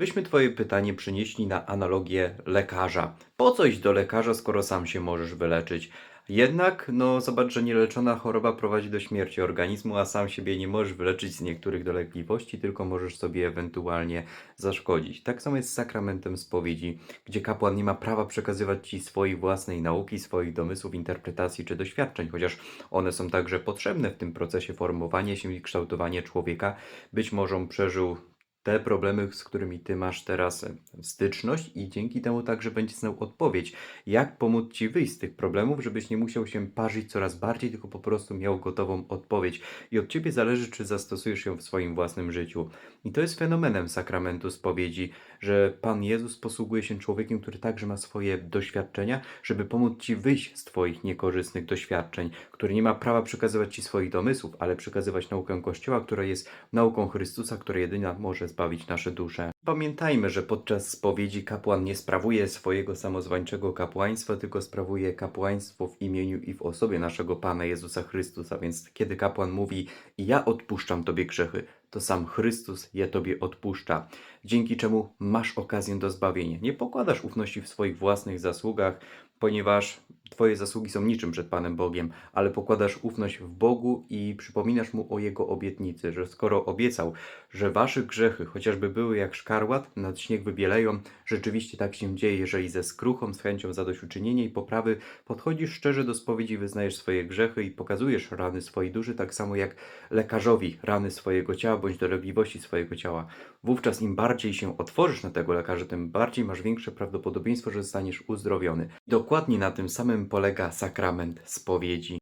Byśmy Twoje pytanie przenieśli na analogię lekarza. Po co iść do lekarza, skoro sam się możesz wyleczyć? Jednak, no zobacz, że nieleczona choroba prowadzi do śmierci organizmu, a sam siebie nie możesz wyleczyć z niektórych dolegliwości, tylko możesz sobie ewentualnie zaszkodzić. Tak samo jest z sakramentem spowiedzi, gdzie kapłan nie ma prawa przekazywać Ci swojej własnej nauki, swoich domysłów, interpretacji czy doświadczeń, chociaż one są także potrzebne w tym procesie formowania się i kształtowania człowieka. Być może on przeżył te problemy, z którymi ty masz teraz e, styczność i dzięki temu także będziesz znał odpowiedź, jak pomóc ci wyjść z tych problemów, żebyś nie musiał się parzyć coraz bardziej, tylko po prostu miał gotową odpowiedź. I od ciebie zależy, czy zastosujesz ją w swoim własnym życiu. I to jest fenomenem sakramentu spowiedzi, że Pan Jezus posługuje się człowiekiem, który także ma swoje doświadczenia, żeby pomóc ci wyjść z twoich niekorzystnych doświadczeń, który nie ma prawa przekazywać ci swoich domysłów, ale przekazywać naukę Kościoła, która jest nauką Chrystusa, która jedyna może zbawić nasze dusze. Pamiętajmy, że podczas spowiedzi kapłan nie sprawuje swojego samozwańczego kapłaństwa, tylko sprawuje kapłaństwo w imieniu i w osobie naszego Pana Jezusa Chrystusa. Więc kiedy kapłan mówi: Ja odpuszczam Tobie grzechy, to sam Chrystus je Tobie odpuszcza, dzięki czemu masz okazję do zbawienia. Nie pokładasz ufności w swoich własnych zasługach, ponieważ Twoje zasługi są niczym przed Panem Bogiem, ale pokładasz ufność w Bogu i przypominasz Mu o Jego obietnicy, że skoro obiecał, że Waszych grzechy, chociażby były jak szkarłat, nad śnieg wybieleją, rzeczywiście tak się dzieje, jeżeli ze skruchą, z chęcią zadośćuczynienia i poprawy podchodzisz szczerze do spowiedzi, wyznajesz swoje grzechy i pokazujesz rany swojej duszy, tak samo jak lekarzowi rany swojego ciała bądź dolegliwości swojego ciała. Wówczas im bardziej się otworzysz na tego lekarza, tym bardziej masz większe prawdopodobieństwo, że zostaniesz uzdrowiony. Dokładnie na tym samym polega sakrament spowiedzi.